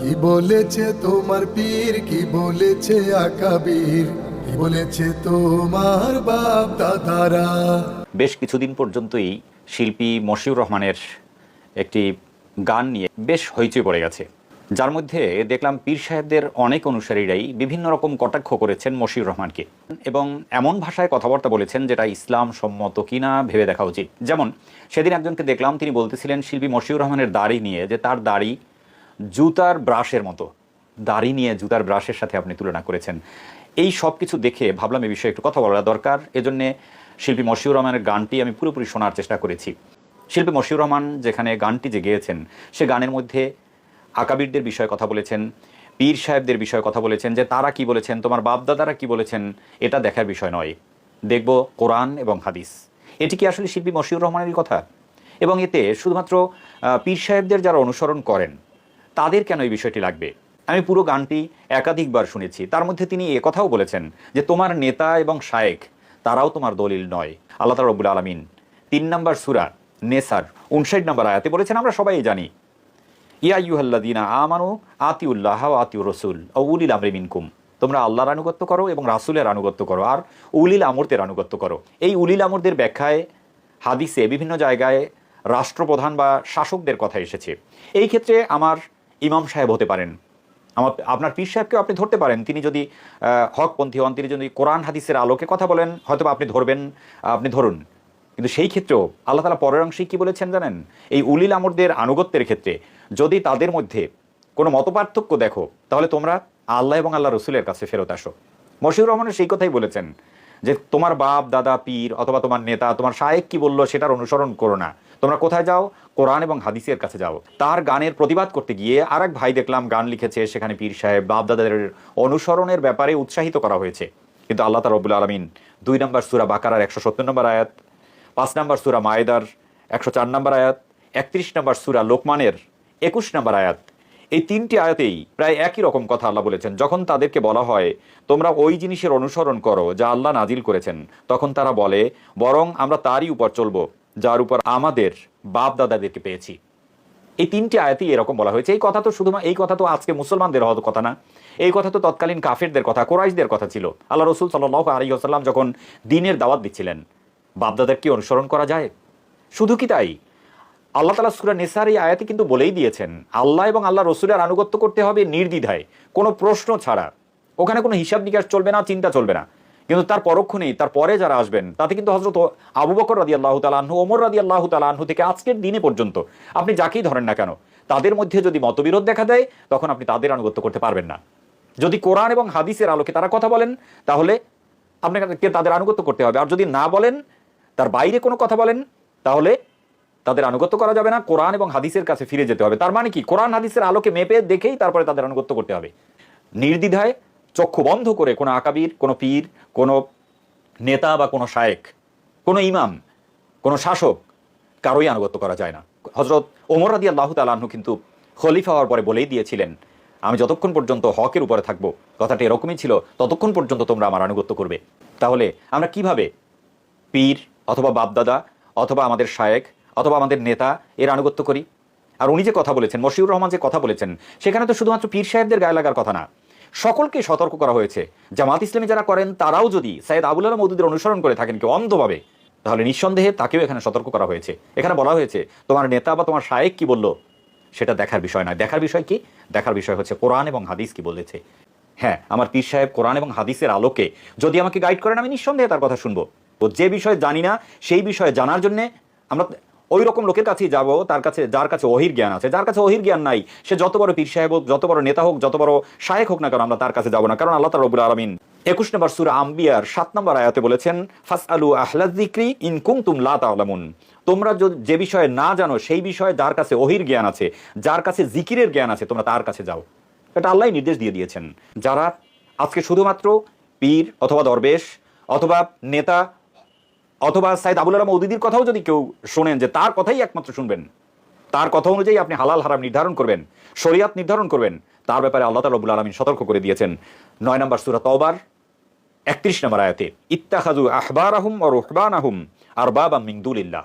কি বলেছে তোমার পীর? কি বলেছে আকাবীর? কি বলেছে তোমার বাপ দাদারা? বেশ কিছুদিন পর্যন্তই শিল্পী মশিউর রহমানের একটি গান নিয়ে বেশ হইচই পড়ে গেছে। যার মধ্যে দেখলাম পীর সাহেবদের অনেক অনুসারীরাই বিভিন্ন রকম কটাক্ষ করেছেন মশিউর রহমানকে এবং এমন ভাষায় কথাবার্তা বলেছেন যেটা ইসলাম সম্মত কিনা ভেবে দেখা উচিত। যেমন, সেদিন একজনকে দেখলাম তিনি বলতেছিলেন শিল্পী মশিউর রহমানের দাড়ি নিয়ে যে তার দাড়ি জুতার ব্রাশের মতো। দাড়ি নিয়ে জুতার ব্রাশের সাথে আপনি তুলনা করেছেন। এই সব কিছু দেখে ভাবলাম এই বিষয়ে একটু কথা বলা দরকার। এজন্যে শিল্পী মশিউর রহমানের গানটি আমি পুরোপুরি শোনার চেষ্টা করেছি। শিল্পী মশিউর রহমান যেখানে গানটি যে গেয়েছেন সে গানের মধ্যে আকাবিরদের বিষয়ে কথা বলেছেন, পীর সাহেবদের বিষয়ে কথা বলেছেন যে তারা কি বলেছেন, তোমার বাপদাদারা কি বলেছেন, এটা দেখার বিষয় নয়। দেখব কোরআন এবং হাদিস। এটি কি আসলে শিল্পী মশিউর রহমানেরই কথা? এবং এতে শুধুমাত্র পীর সাহেবদের যারা অনুসরণ করেন তাদের কেন এই বিষয়টি লাগবে? আমি পুরো গানটি একাধিকবার শুনেছি। তার মধ্যে তিনি কথাও বলেছেন যে, তোমার নেতা এবং শায়েক, তারাও তোমার দলিল নয়। আল্লাহ রব্বুল আলমিন তিন নম্বর সুরা নেসার উনষাট নম্বর আয়াতে বলেছেন, আমরা সবাই জানি। ইয়া ইউহাল্লাদিনা আমানু আতিউল্লাহ আতিউর রসুল, ও উলিল আমরে মিনকুম, তোমরা আল্লাহর আনুগত্য করো এবং রাসুলের আনুগত্য করো, আর উলিল আমরদের আনুগত্য করো। এই উলিল আমরদের ব্যাখ্যায়, হাদিসে বিভিন্ন জায়গায় রাষ্ট্রপ্রধান বা শাসকদের কথা এসেছে। এই ক্ষেত্রে আমার ইমাম সাহেব হতে পারেন। আমার, আপনার পীর সাহেবকেও আপনি ধরতে পারেন। তিনি যদি হকপন্থী হন, তিনি যদি কোরআন, হাদিসের আলোকে কথা বলেন হয়তো আপনি ধরবেন, আপনি ধরুন। কিন্তু সেই ক্ষেত্রেও আল্লাহ তালা পরের অংশে কী বলেছেন জানেন? এই উলিল আমরদের আনুগত্যের ক্ষেত্রে যদি তাদের মধ্যে কোনো মতপার্থক্য দেখো, তাহলে তোমরা আল্লাহ এবং আল্লাহ রসুলের কাছে ফেরত আসো। মশিউর রহমানের সেই কথাই বলেছেন যে তোমার বাপ, দাদা, পীর অথবা তোমার নেতা, তোমার শায়েক কি বলল সেটার অনুসরণ করো না। তোমরা কোথায় যাও? কোরআন এবং হাদিসের কাছে যাও। তার গানের প্রতিবাদ করতে গিয়ে আর এক ভাই দেখলাম গান লিখেছে, সেখানে পীর সাহেব বাপদাদাদের অনুসরণের ব্যাপারে উৎসাহিত করা হয়েছে। কিন্তু আল্লাহ তার রবুল আলমিন দুই নম্বর সুরা বাকারার একশো সত্তর নম্বর আয়াত, পাঁচ নম্বর সুরা মায়েদার একশো চার নম্বর আয়াত, একত্রিশ নম্বর সুরা লোকমানের একুশ নম্বর আয়াত, এই তিনটি আয়াতেই প্রায় একই রকম কথা আল্লাহ বলেছেন। যখন তাদেরকে বলা হয়, তোমরা ওই জিনিসের অনুসরণ করো যা আল্লাহ নাজিল করেছেন, তখন তারা বলে, বরং আমরা তারই উপর চলবো, যার উপর আমাদের বাপ দাদাদেরকে পেয়েছি। এই তিনটি আয়াতেই এরকম বলা হয়েছে। এই কথা তো শুধুমাত্র এই কথা তো আজকে মুসলমানদের হওয়ার কথা না। এই কথা তো তৎকালীন কাফেরদের কথা, কোরাইশদের কথা ছিল। আল্লাহ রসুল সাল্লাহ আলী আসাল্লাম যখন দিনের দাওয়াত দিচ্ছিলেন, বাপদাদের কি অনুসরণ করা যায়? শুধু কি তাই? আল্লাহ তালা সুরা নেসার এই আয়াতে কিন্তু বলেই দিয়েছেন, আল্লাহ এবং আল্লাহ রসুলের আনুগত্য করতে হবে নির্দ্বিধায়। কোনো প্রশ্ন ছাড়া। ওখানে কোনো হিসাব নিকাশ চলবে না, চিন্তা চলবে না। কিন্তু তার পরক্ষণেই তার পরে যারা আসবেন, তাতে কিন্তু হজরত আবু বকর রাদি আল্লাহ তালাহু ওমর রাদি আল্লাহ তালাহু থেকে আজকের দিনে পর্যন্ত, আপনি যাকেই ধরেন না কেন, তাদের মধ্যে যদি মতবিরোধ দেখা দেয়, তখন আপনি তাদের আনুগত্য করতে পারবেন না। যদি কোরআন এবং হাদিসের আলোকে তারা কথা বলেন, তাহলে আপনাকে তাদের আনুগত্য করতে হবে। আর যদি না বলেন, তার বাইরে কোনো কথা বলেন, তাহলে তাদের আনুগত্য করা যাবে না, কোরআন এবং হাদিসের কাছে ফিরে যেতে হবে। তার মানে কি? কোরআন, হাদিসের আলোকে মেপে দেখেই তারপরে তাদের আনুগত্য করতে হবে। নির্দ্বিধায় চক্ষু বন্ধ করে কোনো আকাবির, কোনো পীর, কোনো নেতা বা কোনো শায়েক, কোনো ইমাম, কোনো শাসক কারোই আনুগত্য করা যায় না। হজরত ওমর রাদি আল্লাহ তালাহু কিন্তু খলিফা হওয়ার পরে বলেই দিয়েছিলেন, আমি যতক্ষণ পর্যন্ত হকের উপরে থাকব, কথাটি এরকমই ছিল, ততক্ষণ পর্যন্ত তোমরা আমার আনুগত্য করবে। তাহলে আমরা কীভাবে পীর অথবা বাপদাদা অথবা আমাদের শায়েক অথবা আমাদের নেতা এর আনুগত্য করি? আর উনি যে কথা বলেছেন, মশিউর রহমান যে কথা বলেছেন, সেখানে তো শুধুমাত্র পীর সাহেবদের গায়ে লাগার কথা না। সকলকে সতর্ক করা হয়েছে। জামাত ইসলামী যারা করেন, তারাও যদি সাইদ আবুল আলম মৌদুদের অনুসরণ করে থাকেন কেউ অন্ধভাবে, তাহলে নিঃসন্দেহে তাকেও এখানে সতর্ক করা হয়েছে। এখানে বলা হয়েছে, তোমার নেতা বা তোমার শায়েক কি বলল? সেটা দেখার বিষয় নয়। দেখার বিষয় কি? দেখার বিষয় হচ্ছে কোরআন এবং হাদিস কি বলেছে। হ্যাঁ আমার পীর সাহেব কোরআন এবং হাদিসের আলোকে যদি আমাকে গাইড করেন, আমি নিঃসন্দেহে তার কথা শুনব। ও যে বিষয়ে জানি না, সেই বিষয়ে জানার জন্যে আমরা ওই রকম লোকের কাছেই যাব, তার কাছে, যার কাছে অহির জ্ঞান আছে। যার কাছে অহির জ্ঞান নাই, সে যত বড় পীর সাহেব হোক, যত বড় নেতা হোক, যত বড় শায়েক হোক না কেন, আমরা তার কাছে যাব না। কারণ আল্লাহ রবুল আলমিন একুশ নম্বর সুরা আম্বিয়ার সাত নম্বর আয়াতে বলেছেন ফাস আলু আহ্লাদিক্রি ইনকুম তুম লা তালামুন তোমরা যে বিষয়ে না জানো, সেই বিষয়ে যার কাছে অহির জ্ঞান আছে, যার কাছে জিকিরের জ্ঞান আছে, তোমরা তার কাছে যাও। এটা আল্লাহ নির্দেশ দিয়ে দিয়েছেন। যারা আজকে শুধুমাত্র পীর অথবা দরবেশ অথবা নেতা অথবা সাইদ আবুল আলম উদিদির কথাও যদি কেউ শোনেন যে তার কথাই একমাত্র শুনবেন, তার কথা অনুযায়ী আপনি হালাল হারাম নির্ধারণ করবেন, শরিয়াত নির্ধারণ করবেন, তার ব্যাপারে আল্লাহ তালা রবুল আলমিন সতর্ক করে দিয়েছেন। নয় নম্বর সুরা তওবার, একত্রিশ নম্বর আয়াতে ইত্তাখাজু আহবার আহম ও রহবান আহম আর বাবা মিংদুলিল্লাহ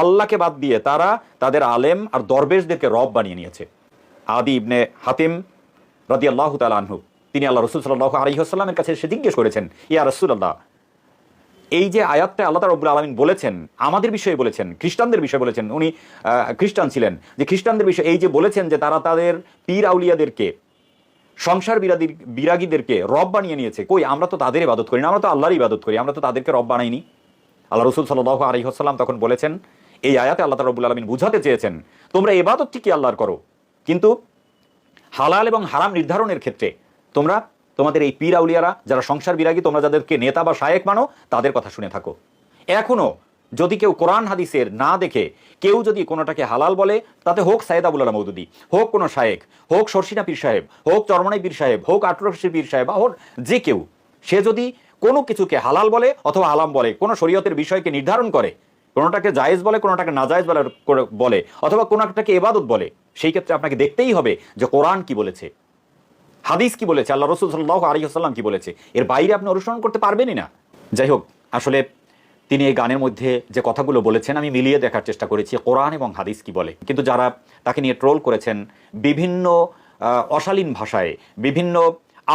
আল্লাহকে বাদ দিয়ে তারা তাদের আলেম আর দরবেশদেরকে রব বানিয়ে নিয়েছে। আদি ইবনে হাতিম রদি আল্লাহ তিনি আল্লাহ রসুল সাল্লাহ আলহিহাস্লামের কাছে এসে জিজ্ঞেস করেছেন, ইয়া রসুল আল্লাহ এই যে আয়াতটা আল্লাহ রব্বুল আলমিন বলেছেন, আমাদের বিষয়ে বলেছেন, খ্রিস্টানদের বিষয়ে বলেছেন, উনি খ্রিস্টান ছিলেন, যে খ্রিস্টানদের বিষয়ে এই যে বলেছেন যে তারা তাদের পীর আউলিয়াদেরকে, সংসার বিরাদির বিরাগীদেরকে রব বানিয়ে নিয়েছে, কই আমরা তো তাদের ইবাদত করি না, আমরা তো আল্লাহর ইবাদত করি, আমরা তো তাদেরকে রব বানাইনি। আল্লাহ রসুল সাল্লাহ আলহিহাস্লাম তখন বলেছেন, এই আয়াতে আল্লাহ রব্বুল আলমিন বুঝাতে চেয়েছেন, তোমরা এবাদত ঠিকই আল্লাহর করো? কিন্তু হালাল এবং হারাম নির্ধারণের ক্ষেত্রে তোমরা তোমাদের এই পীর আউলিয়ারা যারা সংসার বিরাগী, তোমরা যাদেরকে নেতা বা শায়েক মানো, তাদের কথা শুনে থাকো। এখনও যদি কেউ কোরআন হাদিসের না দেখে, কেউ যদি কোনোটাকে হালাল বলে, তাতে হোক সাইদ আবুল আলা মৌদুদি হোক কোনো শায়েক, হোক সরসিনা পীর সাহেব, হোক চরমনাই পীর সাহেব, হোক আটরশি পীর সাহেব, বা হোক যে কেউ, সে যদি কোনো কিছুকে হালাল বলে অথবা হালাম বলে, কোনো শরীয়তের বিষয়কে নির্ধারণ করে, কোনোটাকে জায়েজ বলে, কোনোটাকে নাজায়েজ বলে বলে, অথবা কোনো একটাকে এবাদত বলে, সেই ক্ষেত্রে আপনাকে দেখতেই হবে যে কোরআন কি বলেছে। হাদিস কি বলেছে? আল্লাহ রসুল সাল্লাহ আলিহাল্লাম কি বলেছে? এর বাইরে আপনি অনুসরণ করতে পারবেনই না। যাই হোক, আসলে তিনি এই গানের মধ্যে যে কথাগুলো বলেছেন, আমি মিলিয়ে দেখার চেষ্টা করেছি, কোরআন এবং হাদিস কি বলে। কিন্তু যারা তাকে নিয়ে ট্রোল করেছেন, বিভিন্ন অশালীন ভাষায়, বিভিন্ন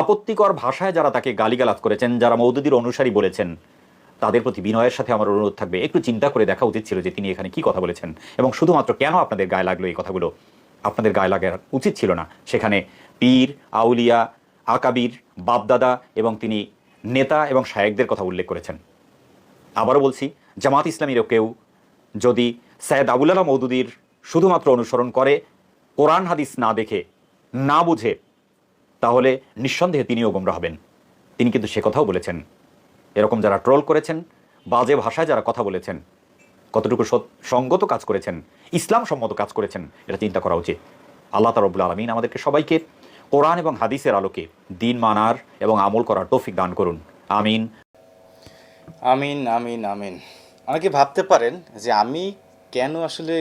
আপত্তিকর ভাষায় যারা তাকে গালিগালাজ করেছেন, যারা মৌদুদির অনুসারী বলেছেন, তাদের প্রতি বিনয়ের সাথে আমার অনুরোধ থাকবে। একটু চিন্তা করে দেখা উচিত ছিল যে তিনি এখানে কি কথা বলেছেন। এবং শুধুমাত্র কেন আপনাদের গায়ে লাগল এই কথাগুলো? আপনাদের গায়ে লাগার উচিত ছিল না। সেখানে পীর, আউলিয়া, আকাবির, বাপদাদা এবং তিনি নেতা এবং শায়েকদের কথা উল্লেখ করেছেন। আবারও বলছি, জামাত ইসলামীরও কেউ যদি সৈয়দ আবুল আলা মৌদুদির শুধুমাত্র অনুসরণ করে, কোরআন হাদিস না দেখে, না বুঝে, তাহলে নিঃসন্দেহে তিনিও গোমরা হবেন। তিনি কিন্তু সে কথাও বলেছেন। এরকম যারা ট্রোল করেছেন, বাজে ভাষায় যারা কথা বলেছেন, কতটুকু সঙ্গত কাজ করেছেন, ইসলাম সম্মত কাজ করেছেন, এটা চিন্তা করা উচিত। আল্লাহ তারবুল আলমিন আমাদেরকে সবাইকে কোরআন এবং হাদিসের আলোকে দিন মানার এবং আমল করার তৌফিক দান করুন। আমিন। আমিন আমিন আমিন। অনেকে ভাবতে পারেন যে আমি কেন আসলে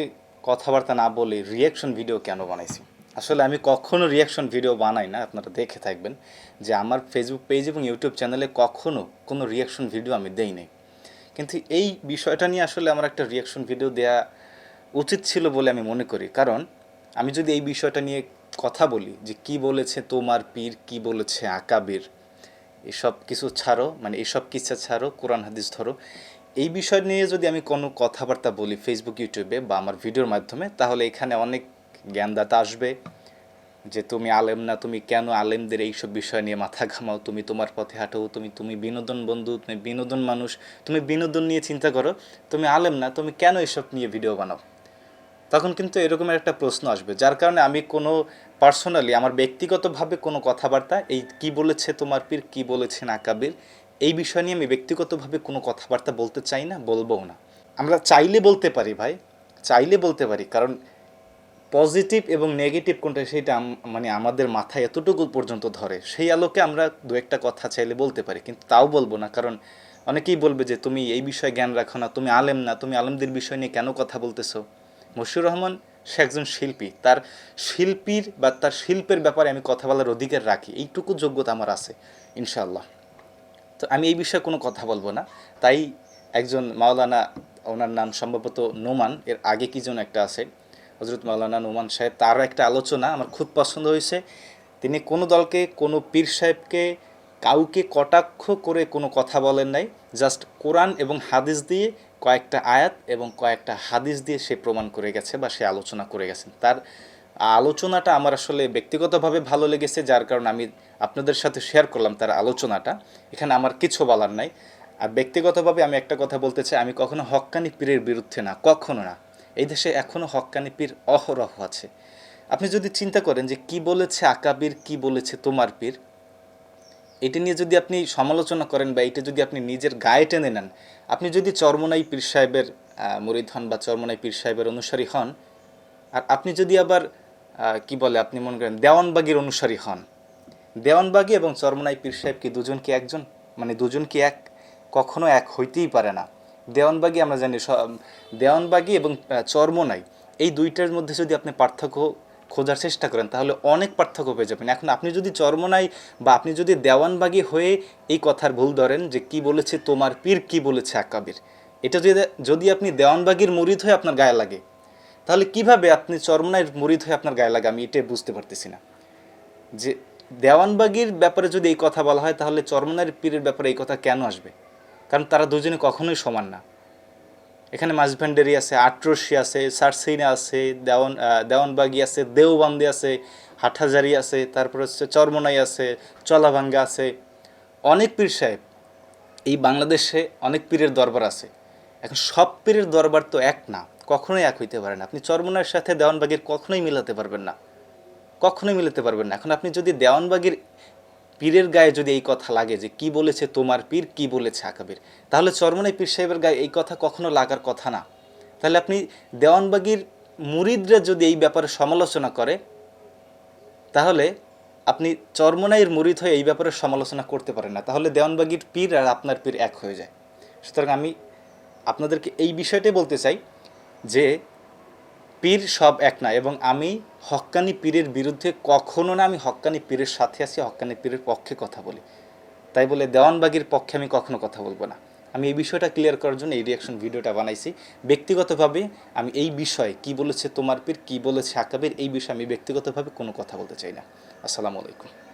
কথাবার্তা না বলে রিয়াকশন ভিডিও কেন বানাইছি? আসলে আমি কখনো রিয়াকশন ভিডিও বানাই না, আপনারা দেখে থাকবেন যে আমার ফেসবুক পেজ এবং ইউটিউব চ্যানেলে কখনো কোনো রিয়াকশন ভিডিও আমি দেই নাই। কিন্তু এই বিষয়টা নিয়ে আসলে আমার একটা রিয়াকশন ভিডিও দেয়া উচিত ছিল বলে আমি মনে করি। কারণ আমি যদি এই বিষয়টা নিয়ে কথা বলি যে কি বলেছে তোমার পীর, কি বলেছে আকাবির, এসব কিছু ছাড়ো মানে এসব কিচ্ছা ছাড়ো, কোরআন, হাদিস ধরো। এই বিষয় নিয়ে যদি আমি কোনো কথাবার্তা বলি ফেসবুক ইউটিউবে বা আমার ভিডিওর মাধ্যমে, তাহলে এখানে অনেক জ্ঞানদাতা আসবে যে তুমি আলেম না, তুমি কেন আলেমদের এইসব বিষয় নিয়ে মাথা ঘামাও? তুমি তোমার পথে হাঁটো, তুমি তুমি বিনোদন বন্ধু, তুমি বিনোদন মানুষ, তুমি বিনোদন নিয়ে চিন্তা করো। তুমি আলেম না, তুমি কেন এসব নিয়ে ভিডিও বানাও? তখন কিন্তু এরকমের একটা প্রশ্ন আসবে, যার কারণে আমি কোনো পার্সোনালি আমার ব্যক্তিগতভাবে কোনো কথাবার্তা, এই কি বলেছে তোমার পীর, কি বলেছেন আকাবির এই বিষয় নিয়ে আমি ব্যক্তিগতভাবে কোনো কথাবার্তা বলতে চাই না, বলবও না। আমরা চাইলে বলতে পারি ভাই, চাইলে বলতে পারি, কারণ পজিটিভ এবং নেগেটিভ কোনটা সেটা মানে আমাদের মাথায় এতটুকু পর্যন্ত ধরে। সেই আলোকে আমরা দু একটা কথা চাইলে বলতে পারি, কিন্তু তাও বলব না, কারণ অনেকেই বলবে যে, তুমি এই বিষয়ে জ্ঞান রাখো না, তুমি আলেম না, তুমি আলেমদের বিষয় নিয়ে কেন কথা বলতেছো? মশিউর রহমান সে একজন শিল্পী। তার শিল্পীর বা তার শিল্পের ব্যাপারে আমি কথা বলার অধিকার রাখি। এইটুকু যোগ্যতা আমার আছে, ইনশাআল্লাহ। তো আমি এই বিষয়ে কোনো কথা বলব না। তাই একজন মাওলানা, ওনার নাম সম্ভবত নোমান, এর আগে কি যেন একটা আছে হজরত মাওলানা নোমান সাহেব, তারও একটা আলোচনা আমার খুব পছন্দ হয়েছে। তিনি কোনো দলকে, কোনো পীর সাহেবকে কাউকে কটাক্ষ করে কোনো কথা বলেন নাই জাস্ট কোরআন এবং হাদিস দিয়ে কয়েকটা আয়াত এবং কয়েকটা হাদিস দিয়ে সে প্রমাণ করে গেছে বা সে আলোচনা করে গেছেন। তার আলোচনাটা আমার আসলে ব্যক্তিগতভাবে ভালো লেগেছে, যার কারণে আমি আপনাদের সাথে শেয়ার করলাম তার আলোচনাটা। এখানে আমার কিছু বলার নাই। আর ব্যক্তিগতভাবে আমি একটা কথা বলতে চাই, আমি কখনো হক্কানি পীরের বিরুদ্ধে না, কখনো না। এই দেশে এখনও হক্কানি পীর অহরহ আছে। আপনি যদি চিন্তা করেন যে কি বলেছে আকাবির, কি বলেছে তোমার পীর এটা নিয়ে যদি আপনি সমালোচনা করেন বা এটা যদি আপনি নিজের গায়ে টেনে নেন, আপনি যদি চরমনাই পীর সাহেবের মুরিদ হন বা চরমনাই পীর সাহেবের অনুসারী হন, আর আপনি যদি আবার কি বলে আপনি মনে করেন, দেওয়ানবাগির অনুসারী হন, দেওয়ানবাগি এবং চরমনাই পীর সাহেব কি দুজন কি একজন? মানে দুজন কি এক? কখনো এক হইতেই পারে না। দেওয়ানবাগি আমরা জানি দেওয়ানবাগি এবং চরমনাই, এই দুইটার মধ্যে যদি আপনি পার্থক্য খোঁজার চেষ্টা করেন, তাহলে অনেক পার্থক্য পেয়ে যাবেন। এখন আপনি যদি চরমনাই বা আপনি যদি দেওয়ানবাগি হয়ে এই কথার ভুল ধরেন যে কি বলেছে তোমার পীর, কি বলেছে আকাবির, এটা যদি যদি আপনি দেওয়ানবাগির মুরিদ হয়ে আপনার গায়ে লাগে, তাহলে কীভাবে আপনি চরমনায়ের মুরিদ হয়ে আপনার গায়ে লাগে আমি এটাই বুঝতে পারতেছি না। যে দেওয়ানবাগির ব্যাপারে যদি এই কথা বলা হয়, তাহলে চরমনায়ের পীরের ব্যাপারে এই কথা কেন আসবে? কারণ তারা দুজনে কখনোই সমান না। এখানে মাঝভান্ডারি আছে আটরশি আছে, সারসিনা আছে, দেওয়ান দেওয়ানবাগি আছে, দেওবান্দি আছে, হাটহাজারি আছে, তারপর হচ্ছে চরমনাই আছে, চলাভাঙ্গা আছে। অনেক পীর সাহেব, এই বাংলাদেশে অনেক পীরের দরবার আছে। এখন সব পীরের দরবার তো এক না, কখনোই এক হইতে পারে না। আপনি চরমনার সাথে দেওয়ানবাগির কখনোই মিলাতে পারবেন না। কখনোই মিলাতে পারবেন না। এখন আপনি যদি দেওয়ানবাগির পীরের গায়ে যদি এই কথা লাগে যে কি বলেছে তোমার পীর, কি বলেছে আকাবির? তাহলে চরমনাই পীর সাহেবের গায়ে এই কথা কখনো লাগার কথা না। তাহলে আপনি দেওয়ানবাগির মুরিদরা যদি এই ব্যাপারে সমালোচনা করে, তাহলে আপনি চরমনাইয়ের মুরিদ হয়ে এই ব্যাপারে সমালোচনা করতে পারেন না। তাহলে দেওয়ানবাগির পীর আর আপনার পীর এক হয়ে যায়। সুতরাং আমি আপনাদেরকে এই বিষয়টাই বলতে চাই যে পীর সব এক না, এবং আমি হক্কানি পীরের বিরুদ্ধে কখনো না আমি হক্কানি পীরের সাথে আসি হক্কানি পীরের পক্ষে কথা বলি। তাই বলে দেওয়ানবাগির পক্ষে আমি কখনো কথা বলব না। আমি এই বিষয়টা ক্লিয়ার করার জন্য এই রিয়াকশন ভিডিওটা বানাইছি। ব্যক্তিগতভাবে আমি এই বিষয়ে কি বলেছে তোমার পীর, কি বলেছে আকাবের, এই বিষয়ে আমি ব্যক্তিগতভাবে কোনো কথা বলতে চাই না। আসসালামু আলাইকুম।